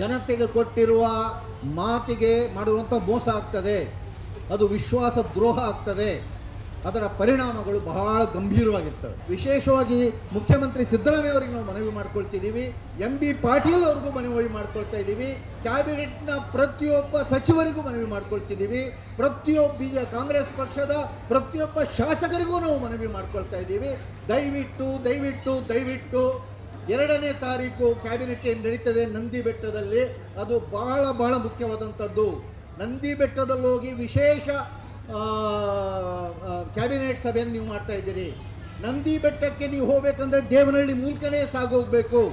ಜನತೆಗೆ ಕೊಟ್ಟಿರುವ ಮಾತಿಗೆ ಮಾಡುವಂಥ ಮೋಸ ಆಗ್ತದೆ. ಅದು ವಿಶ್ವಾಸ ದ್ರೋಹ ಆಗ್ತದೆ. ಅದರ ಪರಿಣಾಮಗಳು ಬಹಳ ಗಂಭೀರವಾಗಿರ್ತವೆ. ವಿಶೇಷವಾಗಿ ಮುಖ್ಯಮಂತ್ರಿ ಸಿದ್ದರಾಮಯ್ಯ ಅವರಿಗೆ ನಾವು ಮನವಿ ಮಾಡ್ಕೊಳ್ತಿದ್ದೀವಿ. ಎಂ ಬಿ ಪಾಟೀಲ್ ಅವ್ರಿಗೂ ಮನವಿ ಮಾಡ್ಕೊಳ್ತಾ ಇದ್ದೀವಿ. ಕ್ಯಾಬಿನೆಟ್ನ ಪ್ರತಿಯೊಬ್ಬ ಸಚಿವರಿಗೂ ಮನವಿ ಮಾಡ್ಕೊಳ್ತಿದ್ದೀವಿ. ಪ್ರತಿಯೊಬ್ಬ ಕಾಂಗ್ರೆಸ್ ಪಕ್ಷದ ಪ್ರತಿಯೊಬ್ಬ ಶಾಸಕರಿಗೂ ನಾವು ಮನವಿ ಮಾಡ್ಕೊಳ್ತಾ ಇದ್ದೀವಿ. ದಯವಿಟ್ಟು ದಯವಿಟ್ಟು ದಯವಿಟ್ಟು ಎರಡನೇ ತಾರೀಕು ಕ್ಯಾಬಿನೆಟ್ ಏನು ನಡೀತದೆ? ನಂದಿ ಬೆಟ್ಟದಲ್ಲಿ ಅದು ಬಹಳ ಬಹಳ ಮುಖ್ಯವಾದಂಥದ್ದು. ನಂದಿ ಬೆಟ್ಟದಲ್ಲಿ ಹೋಗಿ ವಿಶೇಷ ಕ್ಯಾಬಿನೆಟ್ ಸಭೆಯನ್ನು ನೀವು ಮಾಡ್ತಾ ಇದ್ದೀರಿ. ನಂದಿ ಬೆಟ್ಟಕ್ಕೆ ನೀವು ಹೋಗ್ಬೇಕಂದ್ರೆ ದೇವನಹಳ್ಳಿ ಮೂಲಕನೇ ಸಾಗೋಗ್ಬೇಕು.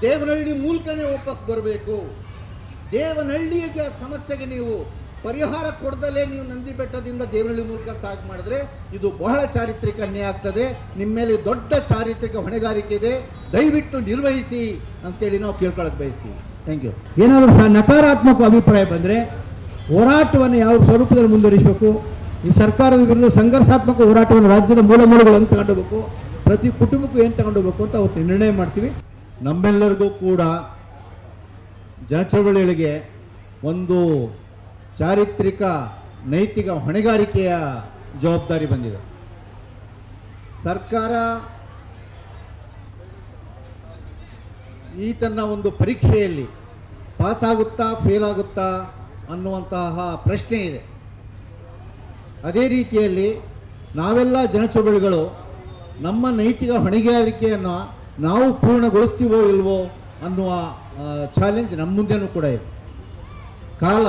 ದೇವನಹಳ್ಳಿ ಮೂಲಕನೇ ವಾಪಸ್ ಬರಬೇಕು. ದೇವನಹಳ್ಳಿಯ ಸಮಸ್ಯೆಗೆ ನೀವು ಪರಿಹಾರ ಕೊಡದಲ್ಲೇ ನೀವು ನಂದಿ ಬೆಟ್ಟದಿಂದ ದೇವನಹಳ್ಳಿ ಮೂಲಕ ಸಾಗ್ ಮಾಡಿದ್ರೆ ಇದು ಬಹಳ ಚಾರಿತ್ರಿಕ ಅನ್ಯಾಯ ಆಗ್ತದೆ. ನಿಮ್ಮ ಮೇಲೆ ದೊಡ್ಡ ಚಾರಿತ್ರಿಕ ಹೊಣೆಗಾರಿಕೆ ಇದೆ. ದಯವಿಟ್ಟು ನಿರ್ವಹಿಸಿ ಅಂತೇಳಿ ನಾವು ಕೇಳ್ಕೊಳಕ್ ಬಯಸ್ತೀವಿ. ಥ್ಯಾಂಕ್ ಯು ಏನಾದರೂ ಸಹ ನಕಾರಾತ್ಮಕ ಅಭಿಪ್ರಾಯ ಬಂದರೆ ಹೋರಾಟವನ್ನು ಯಾವ ಸ್ವರೂಪದಲ್ಲಿ ಮುಂದುವರಿಸಬೇಕು? ಈ ಸರ್ಕಾರದ ವಿರುದ್ಧ ಸಂಘರ್ಷಾತ್ಮಕ ಹೋರಾಟವನ್ನು ರಾಜ್ಯದ ಮೂಲ ಮೂಲಗಳನ್ನು ತಗೊಂಡೋಗ್ಬೇಕು? ಪ್ರತಿ ಕುಟುಂಬಕ್ಕೂ ಏನು ತಗೊಂಡೋಗ್ಬೇಕು ಅಂತ ಅವತ್ತು ನಿರ್ಣಯ ಮಾಡ್ತೀವಿ. ನಮ್ಮೆಲ್ಲರಿಗೂ ಕೂಡ ಜನಚಳವಳಿಗಳಿಗೆ ಒಂದು ಚಾರಿತ್ರಿಕ ನೈತಿಕ ಹೊಣೆಗಾರಿಕೆಯ ಜವಾಬ್ದಾರಿ ಬಂದಿದೆ. ಸರ್ಕಾರ ಈತನ ಒಂದು ಪರೀಕ್ಷೆಯಲ್ಲಿ ಪಾಸಾಗುತ್ತಾ ಫೇಲ್ ಆಗುತ್ತಾ ಅನ್ನುವಂತಹ ಪ್ರಶ್ನೆ ಇದೆ. ಅದೇ ರೀತಿಯಲ್ಲಿ ನಾವೆಲ್ಲ ಜನಚಳವಳಿಗಳು ನಮ್ಮ ನೈತಿಕ ಹೊಣೆಗಾರಿಕೆಯನ್ನು ನಾವು ಪೂರ್ಣಗೊಳಿಸ್ತೀವೋ ಇಲ್ವೋ ಅನ್ನುವ ಚಾಲೆಂಜ್ ನಮ್ಮ ಮುಂದೆನೂ ಕೂಡ ಇದೆ. ಕಾಲ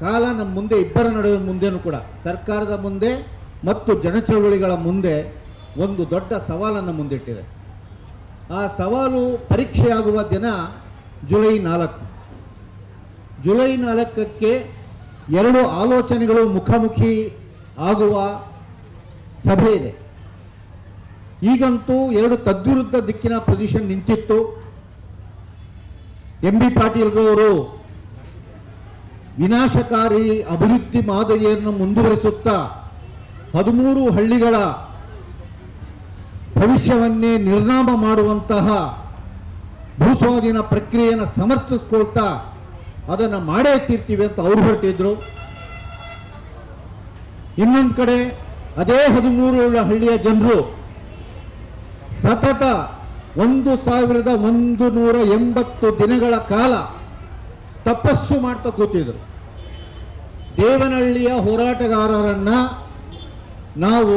ಕಾಲ ನಮ್ಮ ಮುಂದೆ, ಇಬ್ಬರ ನಡುವೆ ಮುಂದೆನೂ ಕೂಡ ಸರ್ಕಾರದ ಮುಂದೆ ಮತ್ತು ಜನಚಳುವಳಿಗಳ ಮುಂದೆ ಒಂದು ದೊಡ್ಡ ಸವಾಲನ್ನು ಮುಂದಿಟ್ಟಿದೆ. ಆ ಸವಾಲು ಪರೀಕ್ಷೆಯಾಗುವ ದಿನ ಜುಲೈ ನಾಲ್ಕು. ಜುಲೈ ನಾಲ್ಕಕ್ಕೆ ಎರಡು ಆಲೋಚನೆಗಳು ಮುಖಾಮುಖಿ ಆಗುವ ಸಭೆ ಇದೆ. ಈಗಂತೂ ಎರಡು ತದ್ವಿರುದ್ಧ ದಿಕ್ಕಿನ ಪೊಸಿಷನ್ ನಿಂತಿತ್ತು. ಎಂ ಬಿ ಪಾಟೀಲ್ರವರು ವಿನಾಶಕಾರಿ ಅಭಿವೃದ್ಧಿ ಮಾದರಿಯನ್ನು ಮುಂದುವರಿಸುತ್ತಾ ಹದಿಮೂರು ಹಳ್ಳಿಗಳ ಭವಿಷ್ಯವನ್ನೇ ನಿರ್ನಾಮ ಮಾಡುವಂತಹ ಭೂಸ್ವಾಧೀನ ಪ್ರಕ್ರಿಯೆಯನ್ನು ಸಮರ್ಥಿಸ್ಕೊಳ್ತಾ ಅದನ್ನು ಮಾಡೇ ತೀರ್ತೀವಿ ಅಂತ ಅವರು ಹೊರಟಿದ್ರು. ಇನ್ನೊಂದು ಕಡೆ ಅದೇ ಹದಿಮೂರು ಹಳ್ಳಿಯ ಜನರು ಸತತ ಒಂದು ಸಾವಿರದ ಒಂದು ನೂರ ಎಂಬತ್ತು ದಿನಗಳ ಕಾಲ ತಪಸ್ಸು ಮಾಡ್ತಾ ಕೂತಿದ್ರು. ದೇವನಹಳ್ಳಿಯ ಹೋರಾಟಗಾರರನ್ನ ನಾವು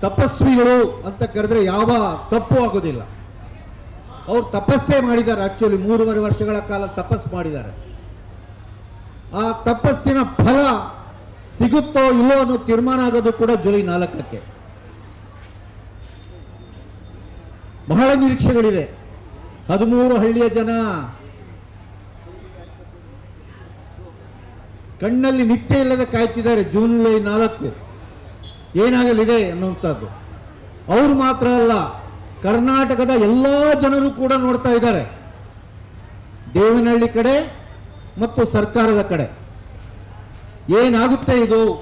ತಪಸ್ವಿಗಳು ಅಂತ ಕರೆದ್ರೆ ಯಾವ ತಪ್ಪು ಆಗೋದಿಲ್ಲ. ಅವ್ರು ತಪಸ್ಸೇ ಮಾಡಿದ್ದಾರೆ ಆಕ್ಚುಲಿ ಮೂರುವರೆ ವರ್ಷಗಳ ಕಾಲ ತಪಸ್ಸು ಮಾಡಿದ್ದಾರೆ. ಆ ತಪಸ್ಸಿನ ಫಲ ಸಿಗುತ್ತೋ ಇಲ್ಲೋ ಅನ್ನೋ ತೀರ್ಮಾನ ಆಗೋದು ಕೂಡ ಜುಲೈ ನಾಲ್ಕಕ್ಕೆ. ಬಹಳ ನಿರೀಕ್ಷೆಗಳಿವೆ. ಹದಿಮೂರು ಹಳ್ಳಿಯ ಜನ ಕಣ್ಣಲ್ಲಿ ನಿತ್ಯ ಇಲ್ಲದೆ ಕಾಯ್ತಿದ್ದಾರೆ ಜುಲೈ ನಾಲ್ಕು. ಏನಾಗಲಿದೆ ಅನ್ನುವಂಥದ್ದು. ಅವರು ಮಾತ್ರ ಅಲ್ಲ, ಕರ್ನಾಟಕದ ಎಲ್ಲ ಜನರು ಕೂಡ ನೋಡ್ತಾ ಇದ್ದಾರೆ. ದೇವನಹಳ್ಳಿ ಕಡೆ ಮತ್ತು ಸರ್ಕಾರದ ಕಡೆ. ಏನಾಗುತ್ತೆ ಇದು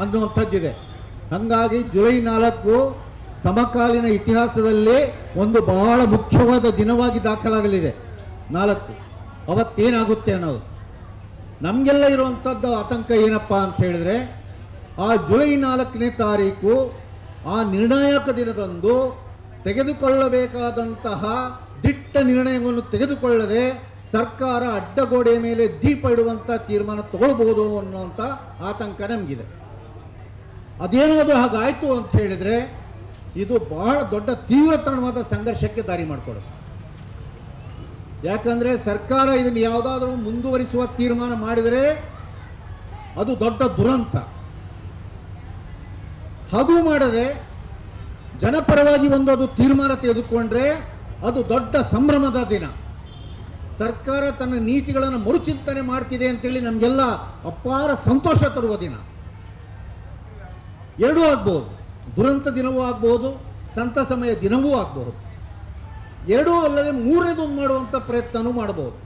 ಅನ್ನುವಂಥದ್ದಿದೆ. ಹಾಗಾಗಿ ಜುಲೈ ನಾಲ್ಕು ಸಮಕಾಲೀನ ಇತಿಹಾಸದಲ್ಲಿ ಒಂದು ಬಹಳ ಮುಖ್ಯವಾದ ದಿನವಾಗಿ ದಾಖಲಾಗಲಿದೆ. ನಾಲ್ಕು. ಅವತ್ತೇನಾಗುತ್ತೆ ಅನ್ನೋದು. ನಮಗೆಲ್ಲ ಇರುವಂಥದ್ದು ಆತಂಕ ಏನಪ್ಪ ಅಂತ ಹೇಳಿದ್ರೆ, ಆ ಜುಲೈ ನಾಲ್ಕನೇ ತಾರೀಕು ಆ ನಿರ್ಣಾಯಕ ದಿನದಂದು ತೆಗೆದುಕೊಳ್ಳಬೇಕಾದಂತಹ ದಿಟ್ಟ ನಿರ್ಣಯವನ್ನು ತೆಗೆದುಕೊಳ್ಳದೆ ಸರ್ಕಾರ ಅಡ್ಡಗೋಡೆಯ ಮೇಲೆ ದೀಪ ಇಡುವಂಥ ತೀರ್ಮಾನ ತಗೊಳ್ಬೋದು ಅನ್ನುವಂಥ ಆತಂಕ ನಮಗಿದೆ. ಅದೇನಾದರೂ ಹಾಗಾಯಿತು ಅಂತ ಹೇಳಿದರೆ, ಇದು ಬಹಳ ದೊಡ್ಡ ತೀವ್ರತರವಾದ ಸಂಘರ್ಷಕ್ಕೆ ದಾರಿ ಮಾಡಿಕೊಡುತ್ತೆ. ಯಾಕಂದ್ರೆ ಸರ್ಕಾರ ಇದನ್ನು ಯಾವುದಾದ್ರೂ ಮುಂದುವರಿಸುವ ತೀರ್ಮಾನ ಮಾಡಿದರೆ ಅದು ದೊಡ್ಡ ದುರಂತ. ಹಾಗೂ ಮಾಡದೆ ಜನಪರವಾಗಿ ಒಂದು ಅದು ತೀರ್ಮಾನ ತೆಗೆದುಕೊಂಡ್ರೆ ಅದು ದೊಡ್ಡ ಸಂಭ್ರಮದ ದಿನ. ಸರ್ಕಾರ ತನ್ನ ನೀತಿಗಳನ್ನು ಮರುಚಿಂತನೆ ಮಾಡ್ತಿದೆ ಅಂತೇಳಿ ನಮಗೆಲ್ಲ ಅಪಾರ ಸಂತೋಷ ತರುವ ದಿನ. ಎರಡೂ ಆಗ್ಬೋದು. ದುರಂತ ದಿನವೂ ಆಗ್ಬೋದು ಸಂತಸಮಯ ದಿನವೂ ಆಗ್ಬಹುದು ಎರಡೂ ಅಲ್ಲದೆ ಮೂರನೇದೊಂದು ಮಾಡುವಂಥ ಪ್ರಯತ್ನವೂ ಮಾಡಬಹುದು.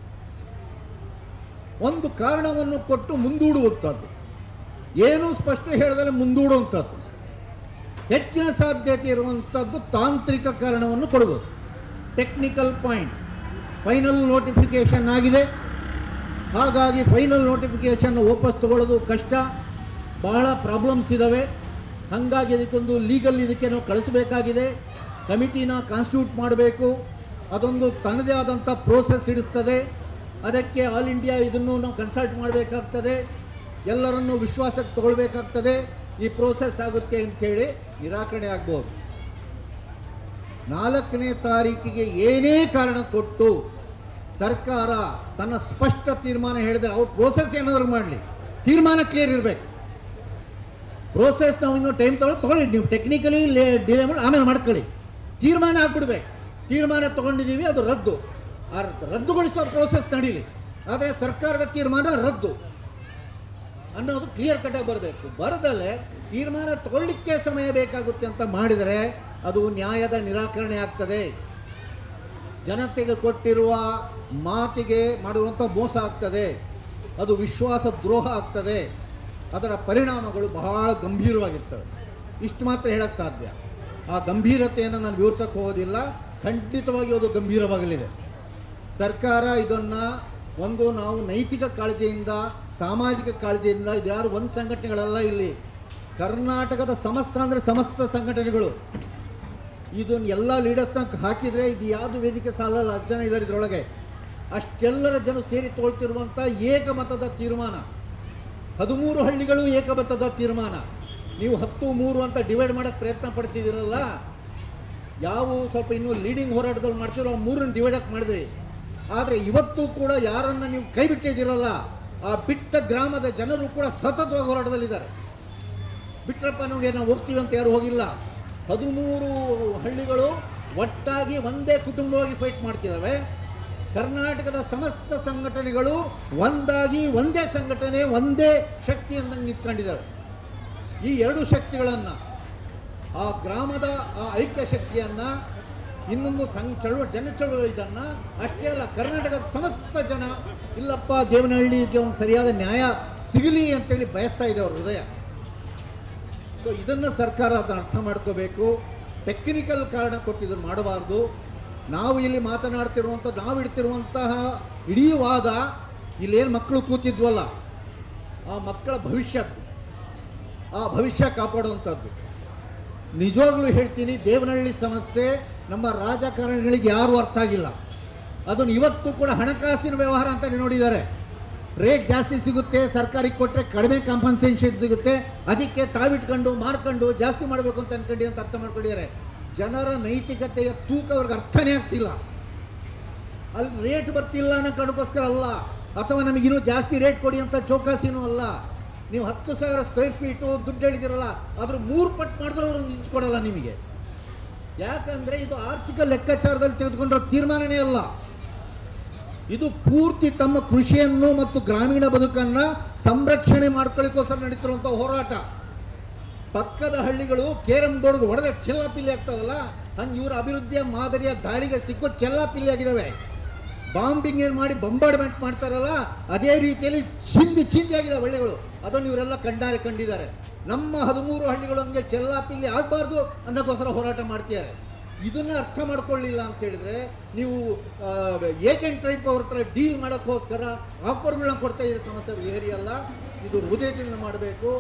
ಒಂದು ಕಾರಣವನ್ನು ಕೊಟ್ಟು ಮುಂದೂಡುವಂಥದ್ದು ಏನೂ ಸ್ಪಷ್ಟ ಹೇಳಿದರೆ ಮುಂದೂಡುವಂಥದ್ದು ಹೆಚ್ಚಿನ ಸಾಧ್ಯತೆ ಇರುವಂಥದ್ದು ತಾಂತ್ರಿಕ ಕಾರಣವನ್ನು ಕೊಡಬಹುದು. ಟೆಕ್ನಿಕಲ್ ಪಾಯಿಂಟ್ ಫೈನಲ್ ನೋಟಿಫಿಕೇಶನ್ ಆಗಿದೆ. ಹಾಗಾಗಿ ಫೈನಲ್ ನೋಟಿಫಿಕೇಶನ್ ವಾಪಸ್ ತಗೊಳ್ಳೋದು ಕಷ್ಟ. ಬಹಳ ಪ್ರಾಬ್ಲಮ್ಸ್ ಇದ್ದಾವೆ ಹಾಗಾಗಿ ಇದಕ್ಕೊಂದು ಲೀಗಲ್ ಇದಕ್ಕೆ ನಾವು ಕಳಿಸಬೇಕಾಗಿದೆ. ಕಮಿಟಿನ ಕಾನ್ಸ್ಟಿಟ್ಯೂಟ್ ಮಾಡಬೇಕು. ಅದೊಂದು ತನ್ನದೇ ಆದಂಥ ಪ್ರೋಸೆಸ್ ಹಿಡಿಸ್ತದೆ. ಅದಕ್ಕೆ ಆಲ್ ಇಂಡಿಯಾ ಇದನ್ನು ನಾವು ಕನ್ಸಲ್ಟ್ ಮಾಡಬೇಕಾಗ್ತದೆ. ಎಲ್ಲರನ್ನೂ ವಿಶ್ವಾಸಕ್ಕೆ ತಗೊಳ್ಬೇಕಾಗ್ತದೆ. ಈ ಪ್ರೋಸೆಸ್ ಆಗುತ್ತೆ ಅಂತೇಳಿ ನಿರಾಕರಣೆ ಆಗ್ಬೋದು. ನಾಲ್ಕನೇ ತಾರೀಕಿಗೆ ಏನೇ ಕಾರಣ ಕೊಟ್ಟು ಸರ್ಕಾರ ತನ್ನ ಸ್ಪಷ್ಟ ತೀರ್ಮಾನ ಹೇಳಿದರೆ ಅವ್ರು ಪ್ರೋಸೆಸ್ ಏನಾದರೂ ಮಾಡಲಿ. ತೀರ್ಮಾನ ಕ್ಲಿಯರ್ ಇರಬೇಕು. ಪ್ರೋಸೆಸ್ ನಾವು ಇನ್ನೂ ಟೈಮ್ ತಗೊಳ್ಳಿ ತಗೊಳ್ಳಿ. ನೀವು ಟೆಕ್ನಿಕಲಿ ಡಿಲೇ ಮಾಡಿ ಆಮೇಲೆ ಮಾಡ್ಕೊಳ್ಳಿ. ತೀರ್ಮಾನ ಹಾಕ್ಬಿಡ್ಬೇಕು. ತೀರ್ಮಾನ ತಗೊಂಡಿದ್ದೀವಿ ಅದು ರದ್ದು. ಆ ರದ್ದುಗೊಳಿಸುವ ಪ್ರೋಸೆಸ್ ನಡೀಲಿ. ಆದರೆ ಸರ್ಕಾರದ ತೀರ್ಮಾನ ರದ್ದು. ಅನ್ನೋದು ಕ್ಲಿಯರ್ ಕಟ್ಟಾಗಿ ಬರಬೇಕು. ಬರದಲ್ಲೇ ತೀರ್ಮಾನ ತಗೊಳ್ಳಿಕ್ಕೆ ಸಮಯ ಬೇಕಾಗುತ್ತೆ ಅಂತ ಮಾಡಿದರೆ ಅದು ನ್ಯಾಯದ ನಿರಾಕರಣೆ ಆಗ್ತದೆ. ಜನತೆಗೆ ಕೊಟ್ಟಿರುವ ಮಾತಿಗೆ ಮಾಡುವಂಥ ಮೋಸ ಆಗ್ತದೆ. ಅದು ವಿಶ್ವಾಸ ದ್ರೋಹ ಆಗ್ತದೆ. ಅದರ ಪರಿಣಾಮಗಳು ಬಹಳ ಗಂಭೀರವಾಗಿರ್ತವೆ. ಇಷ್ಟು ಮಾತ್ರ ಹೇಳಕ್ಕೆ ಸಾಧ್ಯ. ಆ ಗಂಭೀರತೆಯನ್ನು ನಾನು ವಿವರಿಸಕ್ಕೆ ಹೋಗೋದಿಲ್ಲ. ಖಂಡಿತವಾಗಿ ಅದು ಗಂಭೀರವಾಗಲಿದೆ. ಸರ್ಕಾರ ಇದನ್ನು ಒಂದು ನಾವು ನೈತಿಕ ಕಾಳಜಿಯಿಂದ, ಸಾಮಾಜಿಕ ಕಾಳಜಿಯಿಂದ, ಇದು ಯಾರು ಒಂದು ಸಂಘಟನೆಗಳಲ್ಲ ಇಲ್ಲಿ. ಕರ್ನಾಟಕದ ಸಮಸ್ತ ಅಂದರೆ ಸಮಸ್ತ ಸಂಘಟನೆಗಳು. ಇದನ್ನ ಎಲ್ಲ ಲೀಡರ್ಸ್ನ ಹಾಕಿದರೆ ಇದು ಯಾವುದು ವೇದಿಕೆ ಸಾಲಲ್ಲ, ಹತ್ತು ಜನ ಇದ್ದಾರೆ ಇದರೊಳಗೆ. ಅಷ್ಟೆಲ್ಲರ ಜನ ಸೇರಿ ತೊಗೊಳ್ತಿರುವಂಥ ಏಕಮತದ ತೀರ್ಮಾನ. ಹದಿಮೂರು ಹಳ್ಳಿಗಳು ಏಕಮತದ ತೀರ್ಮಾನ. ನೀವು ಹತ್ತು, ಮೂರು ಅಂತ ಡಿವೈಡ್ ಮಾಡೋಕ್ಕೆ ಪ್ರಯತ್ನ ಪಡ್ತಿದ್ದೀರಲ್ಲ? ಯಾವ ಸ್ವಲ್ಪ ಇನ್ನೂ ಲೀಡಿಂಗ್ ಹೋರಾಟದಲ್ಲಿ ಮಾಡ್ತಿರೋ ಮೂರನ್ನು ಡಿವೈಡ್ ಆಗಿ ಮಾಡಿದ್ರಿ? ಆದರೆ ಇವತ್ತು ಕೂಡ ಯಾರನ್ನ ನೀವು ಕೈ ಬಿಟ್ಟಿದ್ದೀರಲ್ಲ ಆ ಬಿಟ್ಟ ಗ್ರಾಮದ ಜನರು ಕೂಡ ಸತತವಾಗಿ ಹೋರಾಟದಲ್ಲಿದ್ದಾರೆ. ಬಿಟ್ರಪ್ಪ, ನಮಗೆ ನಾವು ಹೋಗ್ತೀವಿ ಅಂತ ಯಾರು ಹೋಗಿಲ್ಲ. ಹದಿಮೂರು ಹಳ್ಳಿಗಳು ಒಟ್ಟಾಗಿ ಒಂದೇ ಕುಟುಂಬವಾಗಿ ಫೈಟ್ ಮಾಡ್ತಿದ್ದಾವೆ ಕರ್ನಾಟಕದ ಸಮಸ್ತ ಸಂಘಟನೆಗಳು ಒಂದಾಗಿ ಒಂದೇ ಸಂಘಟನೆ, ಒಂದೇ ಶಕ್ತಿ ಅಂದಂಗೆ ನಿಂತ್ಕೊಂಡಿದ್ದಾವೆ ಈ ಎರಡು ಶಕ್ತಿಗಳನ್ನು, ಆ ಗ್ರಾಮದ ಆ ಐಕ್ಯ ಶಕ್ತಿಯನ್ನು, ಇನ್ನೊಂದು ಸಂಘ ಚಳುವ ಜನ ಚಳುವಳಿ ಇದನ್ನು, ಅಷ್ಟೇ ಅಲ್ಲ, ಕರ್ನಾಟಕದ ಸಮಸ್ತ ಜನ, ಇಲ್ಲಪ್ಪ, ದೇವನಹಳ್ಳಿಗೆ ಒಂದು ಸರಿಯಾದ ನ್ಯಾಯ ಸಿಗಲಿ ಅಂತೇಳಿ ಬಯಸ್ತಾ ಇದೆ ಅವ್ರ ಹೃದಯ. ಸೊ ಇದನ್ನು ಸರ್ಕಾರ ಅದನ್ನು ಅರ್ಥ ಮಾಡ್ಕೋಬೇಕು. ಟೆಕ್ನಿಕಲ್ ಕಾರಣ ಕೊಟ್ಟಿದ್ರು ಮಾಡಬಾರ್ದು. ನಾವು ಇಲ್ಲಿ ಮಾತನಾಡ್ತಿರುವಂಥ ನಾವು ಇಡ್ತಿರುವಂತಹ ಇಡೀ ವಾದ, ಇಲ್ಲೇನು ಮಕ್ಕಳು ಕೂತಿದ್ವಲ್ಲ, ಆ ಮಕ್ಕಳ ಭವಿಷ್ಯದ್ದು. ಆ ಭವಿಷ್ಯ ಕಾಪಾಡುವಂಥದ್ದು. ನಿಜವಾಗ್ಲೂ ಹೇಳ್ತೀನಿ, ದೇವನಹಳ್ಳಿ ಸಮಸ್ಯೆ ನಮ್ಮ ರಾಜಕಾರಣಿಗಳಿಗೆ ಯಾರೂ ಅರ್ಥ ಆಗಿಲ್ಲ. ಅದನ್ನು ಇವತ್ತು ಕೂಡ ಹಣಕಾಸಿನ ವ್ಯವಹಾರ ಅಂತ ನೋಡಿದ್ದಾರೆ. ರೇಟ್ ಜಾಸ್ತಿ ಸಿಗುತ್ತೆ ಸರ್ಕಾರಕ್ಕೆ ಕೊಟ್ಟರೆ ಕಡಿಮೆ ಕಾಂಪನ್ಸೇಷನ್ ಸಿಗುತ್ತೆ. ಅದಕ್ಕೆ ತಾವಿಟ್ಕೊಂಡು, ಮಾರ್ಕೊಂಡು, ಜಾಸ್ತಿ ಮಾಡಬೇಕು ಅಂತ ಅನ್ಕೊಂಡು ಅಂತ ಅರ್ಥ ಮಾಡ್ಕೊಂಡಿದ್ದಾರೆ. ಜನರ ನೈತಿಕತೆಯ ತೂಕ ಅವ್ರಿಗೆ ಅರ್ಥನೇ ಆಗ್ತಿಲ್ಲ. ಅಲ್ಲಿ ರೇಟ್ ಬರ್ತಿಲ್ಲ ಅನ್ನೋ ಕಾರಣಕ್ಕೋಸ್ಕರ ಅಲ್ಲ. ಅಥವಾ ನಮಗಿನ್ನೂ ಜಾಸ್ತಿ ರೇಟ್ ಕೊಡಿ ಅಂತ ಚೌಕಾಸಿನೂ ಅಲ್ಲ. ನೀವು ಹತ್ತು ಸಾವಿರ ಸ್ಕ್ವೇರ್ ಫೀಟು ದುಡ್ಡು ಹೇಳಿದಿರಲ್ಲ ಆದರೂ ಮೂರು ಪಟ್ಟು ಮಾಡಿದ್ರೆ ಅವರು ನಿಂತ್ಕೊಡಲ್ಲ ನಿಮಗೆ. ಯಾಕಂದರೆ ಇದು ಆರ್ಥಿಕ ಲೆಕ್ಕಾಚಾರದಲ್ಲಿ ತೆಗೆದುಕೊಂಡಿರೋ ತೀರ್ಮಾನನೇ ಅಲ್ಲ. ಇದು ಪೂರ್ತಿ ತಮ್ಮ ಕೃಷಿಯನ್ನು ಮತ್ತು ಗ್ರಾಮೀಣ ಬದುಕನ್ನು ಸಂರಕ್ಷಣೆ ಮಾಡ್ಕೊಳ್ಳಿಕ್ಕೋಸ್ಕರ ನಡೀತಿರುವಂಥ ಹೋರಾಟ. ಪಕ್ಕದ ಹಳ್ಳಿಗಳು ಕೇರಂ ಬೋರ್ಡ್ಗೆ ಹೊಡೆದ ಚೆಲ್ಲಾಪಿಲ್ಲಿ ಆಗ್ತಾವಲ್ಲ, ಹಂಗೆ ಇವರ ಅಭಿವೃದ್ಧಿಯ ಮಾದರಿಯ ದಾಳಿಗೆ ಸಿಕ್ಕೋ ಚೆಲ್ಲಾಪಿಲ್ಲಿ ಆಗಿದ್ದಾವೆ ಬಾಂಬಿಂಗ್ ಏನು ಮಾಡಿ ಬಂಬಾರ್ಡ್ಮೆಂಟ್ ಮಾಡ್ತಾರಲ್ಲ, ಅದೇ ರೀತಿಯಲ್ಲಿ ಚಿಂದಿ ಚಿಂದಿ ಆಗಿದೆ ಹಳ್ಳಿಗಳು. ಅದನ್ನು ಇವರೆಲ್ಲ ಕಂಡಾರೆ, ಕಂಡಿದ್ದಾರೆ. ನಮ್ಮ ಹದಿಮೂರು ಹಳ್ಳಿಗಳು ಹಂಗೆ ಚೆಲ್ಲಾಪಿಲ್ಲಿ ಆಗಬಾರ್ದು ಅನ್ನೋಕ್ಕೋಸ್ಕರ ಹೋರಾಟ ಮಾಡ್ತಿದ್ದಾರೆ. ಇದನ್ನ ಅರ್ಥ ಮಾಡ್ಕೊಳ್ಳಿಲ್ಲ ಅಂತ ಹೇಳಿದ್ರೆ ನೀವು ಏಜೆಂಟ್ ಟೈಪ್ ಅವ್ರ ಹತ್ರ ಡೀಲ್ ಮಾಡೋಕ್ಕೋಸ್ಕರ ಆಫರ್ಗಳನ್ನ ಕೊಡ್ತಾ ಇದ್ರೆ ಸಮಸ್ಯೆ ಏರಿಯಲ್ಲ ಇದು ಹೃದಯದಿಂದ ಮಾಡಬೇಕು.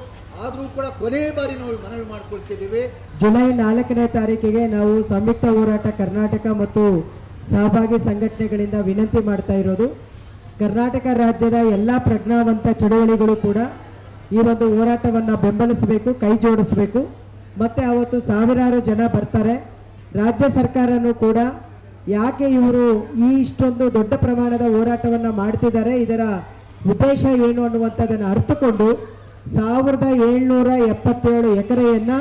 ಆದರೂ ಕೂಡ ಕೊನೆ ಬಾರಿ ನಾವು ಮನವಿ ಮಾಡ್ಕೊಳ್ತಿದ್ದೀವಿ. ಜುಲೈ ನಾಲ್ಕನೇ ತಾರೀಕಿಗೆ ನಾವು ಸಂಯುಕ್ತ ಹೋರಾಟ ಕರ್ನಾಟಕ ಮತ್ತು ಸಹಭಾಗಿ ಸಂಘಟನೆಗಳಿಂದ ವಿನಂತಿ ಮಾಡ್ತಾ ಇರೋದು, ಕರ್ನಾಟಕ ರಾಜ್ಯದ ಎಲ್ಲ ಪ್ರಜ್ಞಾವಂತ ಚಳುವಳಿಗಳು ಕೂಡ ಈ ಒಂದು ಹೋರಾಟವನ್ನು ಬೆಂಬಲಿಸಬೇಕು, ಕೈ ಜೋಡಿಸಬೇಕು. ಮತ್ತು ಅವತ್ತು ಸಾವಿರಾರು ಜನ ಬರ್ತಾರೆ. ರಾಜ್ಯ ಸರ್ಕಾರನೂ ಕೂಡ ಯಾಕೆ ಇವರು ಈ ಇಷ್ಟೊಂದು ದೊಡ್ಡ ಪ್ರಮಾಣದ ಹೋರಾಟವನ್ನು ಮಾಡ್ತಿದ್ದಾರೆ, ಇದರ ಉದ್ದೇಶ ಏನು ಅನ್ನುವಂಥದ್ದನ್ನು ಅರ್ಥಕೊಂಡು ಸಾವಿರದ ಏಳ್ನೂರ ಎಪ್ಪತ್ತೇಳು ಎಕರೆಯನ್ನು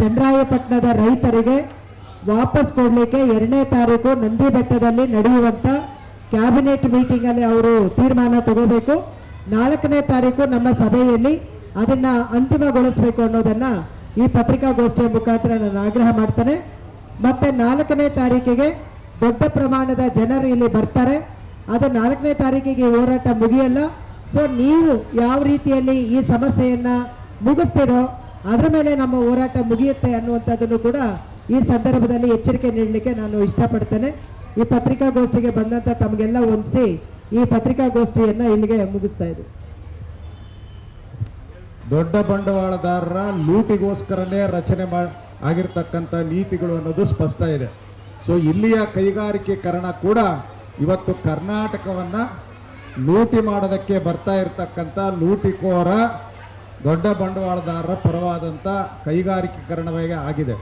ಚಂದ್ರಾಯಪಟ್ಟಣದ ರೈತರಿಗೆ ವಾಪಸ್ ಕೊಡಲಿಕ್ಕೆ ಎರಡನೇ ತಾರೀಕು ನಂದಿ ಬೆಟ್ಟದಲ್ಲಿ ನಡೆಯುವಂಥ ಕ್ಯಾಬಿನೆಟ್ ಮೀಟಿಂಗಲ್ಲಿ ಅವರು ತೀರ್ಮಾನ ತಗೋಬೇಕು. ನಾಲ್ಕನೇ ತಾರೀಕು ನಮ್ಮ ಸಭೆಯಲ್ಲಿ ಅದನ್ನ ಅಂತಿಮಗೊಳಿಸಬೇಕು ಅನ್ನೋದನ್ನ ಈ ಪತ್ರಿಕಾಗೋಷ್ಠಿಯ ಮುಖಾಂತರ ನಾನು ಆಗ್ರಹ ಮಾಡ್ತೇನೆ. ಮತ್ತೆ ನಾಲ್ಕನೇ ತಾರೀಕಿಗೆ ದೊಡ್ಡ ಪ್ರಮಾಣದ ಜನರು ಇಲ್ಲಿ ಬರ್ತಾರೆ. ಅದು ನಾಲ್ಕನೇ ತಾರೀಕಿಗೆ ಹೋರಾಟ ಮುಗಿಯಲ್ಲ. ಸೊ ನೀವು ಯಾವ ರೀತಿಯಲ್ಲಿ ಈ ಸಮಸ್ಯೆಯನ್ನ ಮುಗಿಸ್ತೀರೋ ಅದರ ಮೇಲೆ ನಮ್ಮ ಹೋರಾಟ ಮುಗಿಯುತ್ತೆ ಅನ್ನುವಂಥದ್ದನ್ನು ಕೂಡ ಈ ಸಂದರ್ಭದಲ್ಲಿ ಎಚ್ಚರಿಕೆ ನೀಡಲಿಕ್ಕೆ ನಾನು ಇಷ್ಟಪಡ್ತೇನೆ. ಈ ಪತ್ರಿಕಾಗೋಷ್ಠಿಗೆ ಬಂದಂಥ ತಮಗೆಲ್ಲ ಹೊಂದಿಸಿ ಈ ಪತ್ರಿಕಾಗೋಷ್ಠಿಯನ್ನ ಇಲ್ಲಿಗೆ ಮುಗಿಸ್ತಾ ಇದೆ ದೊಡ್ಡ ಬಂಡವಾಳದಾರರ ಲೂಟಿಗೋಸ್ಕರನೇ ರಚನೆ ಆಗಿರ್ತಕ್ಕಂಥ ನೀತಿಗಳು ಅನ್ನೋದು ಸ್ಪಷ್ಟ ಇದೆ. ಸೊ ಇಲ್ಲಿಯ ಕೈಗಾರಿಕೀಕರಣ ಕೂಡ ಇವತ್ತು ಕರ್ನಾಟಕವನ್ನ ಲೂಟಿ ಮಾಡೋದಕ್ಕೆ ಬರ್ತಾ ಇರತಕ್ಕಂಥ ಲೂಟಿಕೋರ ದೊಡ್ಡ ಬಂಡವಾಳದಾರರ ಪರವಾದಂಥ ಕೈಗಾರಿಕೀಕರಣವಾಗಿ ಆಗಿದೆ.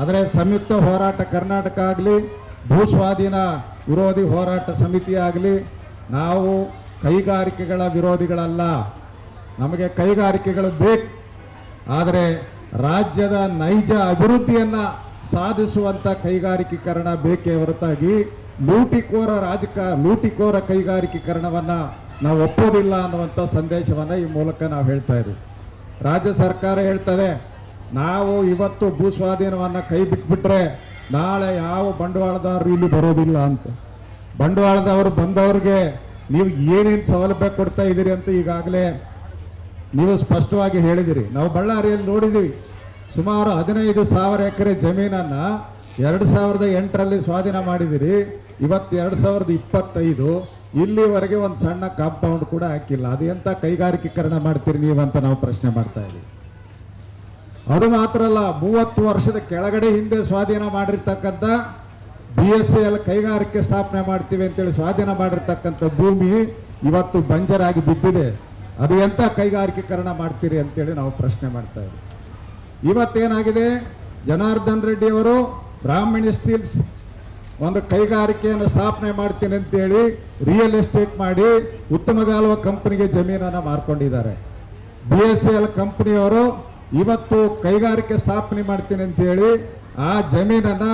ಆದರೆ ಸಂಯುಕ್ತ ಹೋರಾಟ ಕರ್ನಾಟಕ ಆಗಲಿ, ಭೂಸ್ವಾಧೀನ ವಿರೋಧಿ ಹೋರಾಟ ಸಮಿತಿ ಆಗಲಿ ನಾವು ಕೈಗಾರಿಕೆಗಳ ವಿರೋಧಿಗಳಲ್ಲ. ನಮಗೆ ಕೈಗಾರಿಕೆಗಳು ಬೇಕು. ಆದರೆ ರಾಜ್ಯದ ನೈಜ ಅಭಿವೃದ್ಧಿಯನ್ನು ಸಾಧಿಸುವಂಥ ಕೈಗಾರಿಕೀಕರಣ ಬೇಕೇ ಹೊರತಾಗಿ ಲೂಟಿಕೋರ ರಾಜಕ, ಲೂಟಿಕೋರ ಕೈಗಾರಿಕೀಕರಣವನ್ನು ನಾವು ಒಪ್ಪೋದಿಲ್ಲ ಅನ್ನುವಂಥ ಸಂದೇಶವನ್ನು ಈ ಮೂಲಕ ನಾವು ಹೇಳ್ತಾ ಇದ್ದೀವಿ ರಾಜ್ಯ ಸರ್ಕಾರ ಹೇಳ್ತದೆ, ನಾವು ಇವತ್ತು ಭೂಸ್ವಾಧೀನವನ್ನ ಕೈ ಬಿಟ್ಬಿಟ್ರೆ ನಾಳೆ ಯಾವ ಬಂಡವಾಳದಾರರು ಇಲ್ಲಿ ಬರೋದಿಲ್ಲ ಅಂತ. ಬಂಡವಾಳದವರು ಬಂದವ್ರಿಗೆ ನೀವು ಏನೇನು ಸೌಲಭ್ಯ ಕೊಡ್ತಾ ಇದ್ದೀರಿ ಅಂತ ಈಗಾಗಲೇ ನೀವು ಸ್ಪಷ್ಟವಾಗಿ ಹೇಳಿದಿರಿ. ನಾವು ಬಳ್ಳಾರಿಯಲ್ಲಿ ನೋಡಿದ್ದೀವಿ ಸುಮಾರು ಹದಿನೈದು ಸಾವಿರ ಎಕರೆ ಜಮೀನನ್ನು ಎರಡು ಸಾವಿರದ ಎಂಟರಲ್ಲಿ ಸ್ವಾಧೀನ ಮಾಡಿದಿರಿ. ಇವತ್ತು ಎರಡು ಸಾವಿರದ ಇಪ್ಪತ್ತೈದು, ಇಲ್ಲಿವರೆಗೆ ಒಂದು ಸಣ್ಣ ಕಾಂಪೌಂಡ್ ಕೂಡ ಹಾಕಿಲ್ಲ. ಅದು ಎಂಥ ಕೈಗಾರಿಕೀಕರಣ ಮಾಡ್ತೀರಿ ನೀವು ಅಂತ ನಾವು ಪ್ರಶ್ನೆ ಮಾಡ್ತಾ ಇದ್ದೀವಿ. ಅದು ಮಾತ್ರ ಅಲ್ಲ, ಮೂವತ್ತು ವರ್ಷದ ಕೆಳಗಡೆ ಹಿಂದೆ ಸ್ವಾಧೀನ ಮಾಡಿರ್ತಕ್ಕಂಥ ಬಿ ಎಸ್ ಎಲ್ ಕೈಗಾರಿಕೆ ಸ್ಥಾಪನೆ ಮಾಡ್ತೀವಿ ಅಂತೇಳಿ ಸ್ವಾಧೀನ ಮಾಡಿರ್ತಕ್ಕಂಥ ಭೂಮಿ ಇವತ್ತು ಬಂಜರಾಗಿ ಬಿದ್ದಿದೆ. ಅದು ಎಂತ ಕೈಗಾರಿಕೀಕರಣ ಮಾಡ್ತೀರಿ ಅಂತೇಳಿ ನಾವು ಪ್ರಶ್ನೆ ಮಾಡ್ತಾ ಇದ್ದೀವಿ ಇವತ್ತೇನಾಗಿದೆ? ಜನಾರ್ದನ್ ರೆಡ್ಡಿ ಅವರು ಬ್ರಾಹ್ಮಣಿ ಸ್ಟೀಲ್ಸ್ ಒಂದು ಕೈಗಾರಿಕೆಯನ್ನು ಸ್ಥಾಪನೆ ಮಾಡ್ತೀನಿ ಅಂತೇಳಿ ರಿಯಲ್ ಎಸ್ಟೇಟ್ ಮಾಡಿ ಉತ್ತಮಗಾಲುವ ಕಂಪನಿಗೆ ಜಮೀನನ್ನು ಮಾರ್ಕೊಂಡಿದ್ದಾರೆ. ಬಿ ಎಸ್ ಎಲ್ ಕಂಪನಿಯವರು ಇವತ್ತು ಕೈಗಾರಿಕೆ ಸ್ಥಾಪನೆ ಮಾಡ್ತೀನಿ ಅಂತೇಳಿ ಆ ಜಮೀನನ್ನ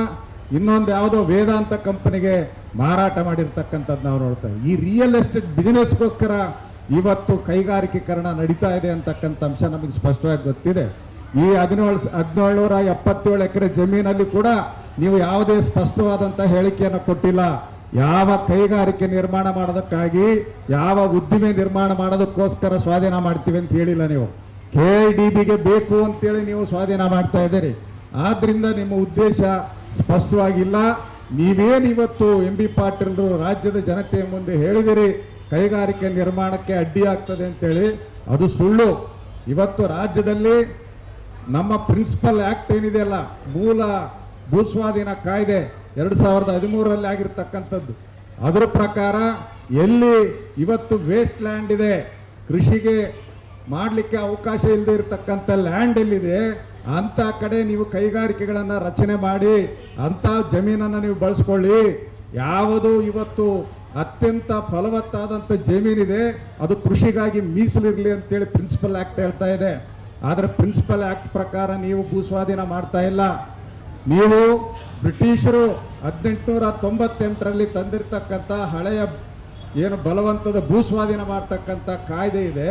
ಇನ್ನೊಂದು ಯಾವುದೋ ವೇದಾಂತ ಕಂಪನಿಗೆ ಮಾರಾಟ ಮಾಡಿರ್ತಕ್ಕಂಥದ್ದು ನಾವು ನೋಡ್ತಾ. ಈ ರಿಯಲ್ ಎಸ್ಟೇಟ್ ಬಿಸಿನೆಸ್ಗೋಸ್ಕರ ಇವತ್ತು ಕೈಗಾರಿಕೀಕರಣ ನಡೀತಾ ಇದೆ ಅಂತಕ್ಕಂಥ ಅಂಶ ನಮಗೆ ಸ್ಪಷ್ಟವಾಗಿ ಗೊತ್ತಿದೆ. ಈ ಹದಿನೇಳು, ಹದಿನೇಳುನೂರ ಎಪ್ಪತ್ತೇಳು ಎಕರೆ ಜಮೀನಲ್ಲಿ ಕೂಡ ನೀವು ಯಾವುದೇ ಸ್ಪಷ್ಟವಾದಂಥ ಹೇಳಿಕೆಯನ್ನು ಕೊಟ್ಟಿಲ್ಲ. ಯಾವ ಕೈಗಾರಿಕೆ ನಿರ್ಮಾಣ ಮಾಡೋದಕ್ಕಾಗಿ, ಯಾವ ಉದ್ದಿಮೆ ನಿರ್ಮಾಣ ಮಾಡೋದಕ್ಕೋಸ್ಕರ ಸ್ವಾಧೀನ ಮಾಡ್ತೀವಿ ಅಂತ ಹೇಳಿಲ್ಲ ನೀವು. ಕೆ ಡಿ ಬಿಗೆ ಬೇಕು ಅಂತೇಳಿ ನೀವು ಸ್ವಾಧೀನ ಮಾಡ್ತಾ ಇದ್ದೀರಿ. ಆದ್ದರಿಂದ ನಿಮ್ಮ ಉದ್ದೇಶ ಸ್ಪಷ್ಟವಾಗಿಲ್ಲ. ನೀವೇನು ಇವತ್ತು ಎಂ ಬಿ ಪಾಟೀಲ್ರು ರಾಜ್ಯದ ಜನತೆಯ ಮುಂದೆ ಹೇಳಿದಿರಿ, ಕೈಗಾರಿಕೆ ನಿರ್ಮಾಣಕ್ಕೆ ಅಡ್ಡಿ ಆಗ್ತದೆ ಅಂತೇಳಿ, ಅದು ಸುಳ್ಳು. ಇವತ್ತು ರಾಜ್ಯದಲ್ಲಿ ನಮ್ಮ ಪ್ರಿನ್ಸಿಪಲ್ ಆಕ್ಟ್ ಏನಿದೆಯಲ್ಲ ಮೂಲ ಭೂಸ್ವಾಧೀನ ಕಾಯ್ದೆ ಎರಡು ಸಾವಿರದ ಹದಿಮೂರರಲ್ಲಿ ಆಗಿರ್ತಕ್ಕಂಥದ್ದು. ಅದರ ಪ್ರಕಾರ ಎಲ್ಲಿ ಇವತ್ತು ವೇಸ್ಟ್ ಲ್ಯಾಂಡ್ ಇದೆ, ಕೃಷಿಗೆ ಮಾಡಲಿಕ್ಕೆ ಅವಕಾಶ ಇಲ್ಲದೆ ಇರತಕ್ಕಂಥ ಲ್ಯಾಂಡ್ ಎಲ್ಲಿದೆ ಅಂತ ಕಡೆ ನೀವು ಕೈಗಾರಿಕೆಗಳನ್ನು ರಚನೆ ಮಾಡಿ, ಅಂತ ಜಮೀನನ್ನು ನೀವು ಬಳಸ್ಕೊಳ್ಳಿ. ಯಾವುದು ಇವತ್ತು ಅತ್ಯಂತ ಫಲವತ್ತಾದಂಥ ಜಮೀನಿದೆ, ಅದು ಕೃಷಿಗಾಗಿ ಮೀಸಲಿರಲಿ ಅಂತೇಳಿ ಪ್ರಿನ್ಸಿಪಲ್ ಆಕ್ಟ್ ಹೇಳ್ತಾ ಇದೆ. ಆದರೆ ಪ್ರಿನ್ಸಿಪಲ್ ಆಕ್ಟ್ ಪ್ರಕಾರ ನೀವು ಭೂಸ್ವಾಧೀನ ಮಾಡ್ತಾ ಇಲ್ಲ. ನೀವು ಬ್ರಿಟಿಷರು ಹದಿನೆಂಟುನೂರ ತೊಂಬತ್ತೆಂಟರಲ್ಲಿ ತಂದಿರತಕ್ಕಂಥ ಹಳೆಯ ಏನು ಬಲವಂತದ ಭೂಸ್ವಾಧೀನ ಮಾಡ್ತಕ್ಕಂಥ ಕಾಯ್ದೆ ಇದೆ.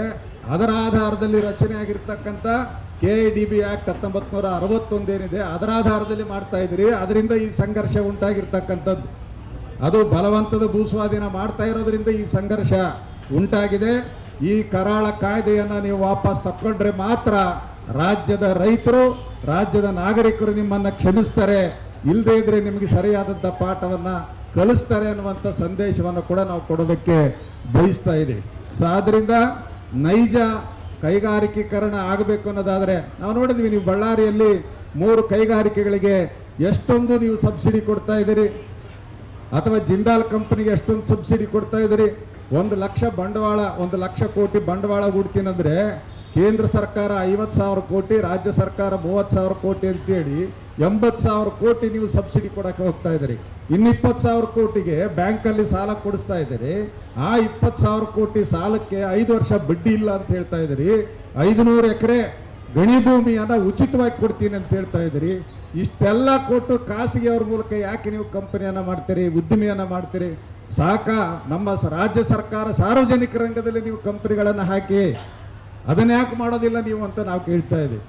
ಅದರ ಆಧಾರದಲ್ಲಿ ರಚನೆ ಆಗಿರ್ತಕ್ಕಂಥ ಕೆ ಡಿ ಬಿ ಆಕ್ಟ್ ಹತ್ತೊಂಬತ್ತು ನೂರ ಅರವತ್ತೊಂದೇನಿದೆ, ಅದರ ಆಧಾರದಲ್ಲಿ ಮಾಡ್ತಾ ಇದ್ದೀರಿ. ಅದರಿಂದ ಈ ಸಂಘರ್ಷ ಉಂಟಾಗಿರ್ತಕ್ಕಂಥದ್ದು. ಅದು ಬಲವಂತದ ಭೂಸ್ವಾಧೀನ ಮಾಡ್ತಾ ಇರೋದ್ರಿಂದ ಈ ಸಂಘರ್ಷ ಉಂಟಾಗಿದೆ. ಈ ಕರಾಳ ಕಾಯ್ದೆಯನ್ನು ನೀವು ವಾಪಸ್ ತಕ್ಕೊಂಡ್ರೆ ಮಾತ್ರ ರಾಜ್ಯದ ರೈತರು, ರಾಜ್ಯದ ನಾಗರಿಕರು ನಿಮ್ಮನ್ನ ಕ್ಷಮಿಸ್ತಾರೆ. ಇಲ್ಲದೇ ಇದ್ರೆ ನಿಮಗೆ ಸರಿಯಾದಂಥ ಪಾಠವನ್ನ ಕಲಿಸ್ತಾರೆ ಅನ್ನುವಂಥ ಸಂದೇಶವನ್ನು ಕೂಡ ನಾವು ಕೊಡೋದಕ್ಕೆ ಬಯಸ್ತಾ ಇದ್ದೀವಿ. ಸೊ ಆದ್ದರಿಂದ ನೈಜ ಕೈಗಾರಿಕೀಕರಣ ಆಗಬೇಕು ಅನ್ನೋದಾದರೆ, ನಾವು ನೋಡಿದ್ವಿ ನೀವು ಬಳ್ಳಾರಿಯಲ್ಲಿ ಮೂರು ಕೈಗಾರಿಕೆಗಳಿಗೆ ಎಷ್ಟೊಂದು ನೀವು ಸಬ್ಸಿಡಿ ಕೊಡ್ತಾ ಇದ್ದೀರಿ. ಅಥವಾ ಜಿಂದಾಲ್ ಕಂಪನಿಗೆ ಎಷ್ಟೊಂದು ಸಬ್ಸಿಡಿ ಕೊಡ್ತಾ ಇದ್ದೀರಿ. ಒಂದು ಲಕ್ಷ ಬಂಡವಾಳ, ಒಂದು ಲಕ್ಷ ಕೋಟಿ ಬಂಡವಾಳ ಹೂಡ್ತೀನಂದ್ರೆ ಕೇಂದ್ರ ಸರ್ಕಾರ ಐವತ್ತು ಸಾವಿರ ಕೋಟಿ, ರಾಜ್ಯ ಸರ್ಕಾರ ಮೂವತ್ತು ಸಾವಿರ ಕೋಟಿ ಅಂತೇಳಿ ಎಂಬತ್ತು ಸಾವಿರ ಕೋಟಿ ನೀವು ಸಬ್ಸಿಡಿ ಕೊಡಕ್ಕೆ ಹೋಗ್ತಾ ಇದ್ದೀರಿ. ಇನ್ನು ಇಪ್ಪತ್ತು ಸಾವಿರ ಕೋಟಿಗೆ ಬ್ಯಾಂಕಲ್ಲಿ ಸಾಲ ಕೊಡಿಸ್ತಾ ಇದ್ದೀರಿ. ಆ ಇಪ್ಪತ್ತು ಸಾವಿರ ಕೋಟಿ ಸಾಲಕ್ಕೆ ಐದು ವರ್ಷ ಬಡ್ಡಿ ಇಲ್ಲ ಅಂತ ಹೇಳ್ತಾ ಇದ್ದೀರಿ. ಐದುನೂರು ಎಕರೆ ಗಣಿ ಭೂಮಿಯನ್ನು ಉಚಿತವಾಗಿ ಕೊಡ್ತೀನಿ ಅಂತ ಹೇಳ್ತಾ ಇದ್ದೀರಿ. ಇಷ್ಟೆಲ್ಲ ಕೊಟ್ಟು ಖಾಸಗಿಯವ್ರ ಮೂಲಕ ಯಾಕೆ ನೀವು ಕಂಪನಿಯನ್ನ ಮಾಡ್ತೀರಿ, ಉದ್ದಿಮೆಯನ್ನು ಮಾಡ್ತೀರಿ? ಸಾಕ, ನಮ್ಮ ರಾಜ್ಯ ಸರ್ಕಾರ ಸಾರ್ವಜನಿಕ ರಂಗದಲ್ಲಿ ನೀವು ಕಂಪನಿಗಳನ್ನು ಹಾಕಿ. ಅದನ್ನ ಯಾಕೆ ಮಾಡೋದಿಲ್ಲ ನೀವು ಅಂತ ನಾವು ಕೇಳ್ತಾ ಇದ್ದೀವಿ.